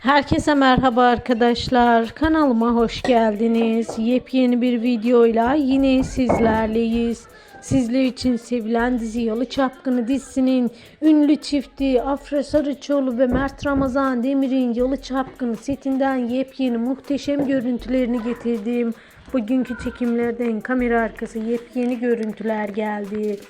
Herkese merhaba arkadaşlar. Kanalıma hoş geldiniz. Yepyeni bir videoyla yine sizlerleyiz. Sizler için sevilen dizi Yalı Çapkını dizisinin ünlü çifti Afra Sarıçoğlu ve Mert Ramazan Demir'in Yalı Çapkını setinden yepyeni muhteşem görüntülerini getirdim. Bugünkü çekimlerden kamera arkası yepyeni görüntüler geldi.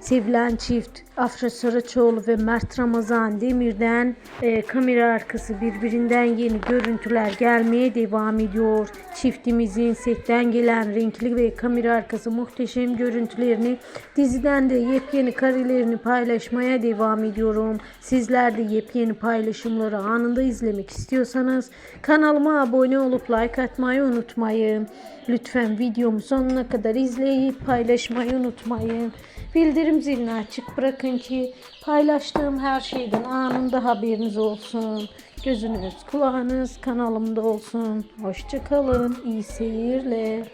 Sevilen çift Afra Saraçoğlu ve Mert Ramazan Demir'den e, kamera arkası birbirinden yeni görüntüler gelmeye devam ediyor. Çiftimizin setten gelen renkli ve kamera arkası muhteşem görüntülerini diziden de yepyeni karelerini paylaşmaya devam ediyorum. Sizler de yepyeni paylaşımları anında izlemek istiyorsanız kanalıma abone olup like atmayı unutmayın. Lütfen videomu sonuna kadar izleyip paylaşmayı unutmayın. Bildirim zilini açık bırakın ki paylaştığım her şeyden anında haberiniz olsun. Gözünüz kulağınız kanalımda olsun. Hoşçakalın. iyi seyirler.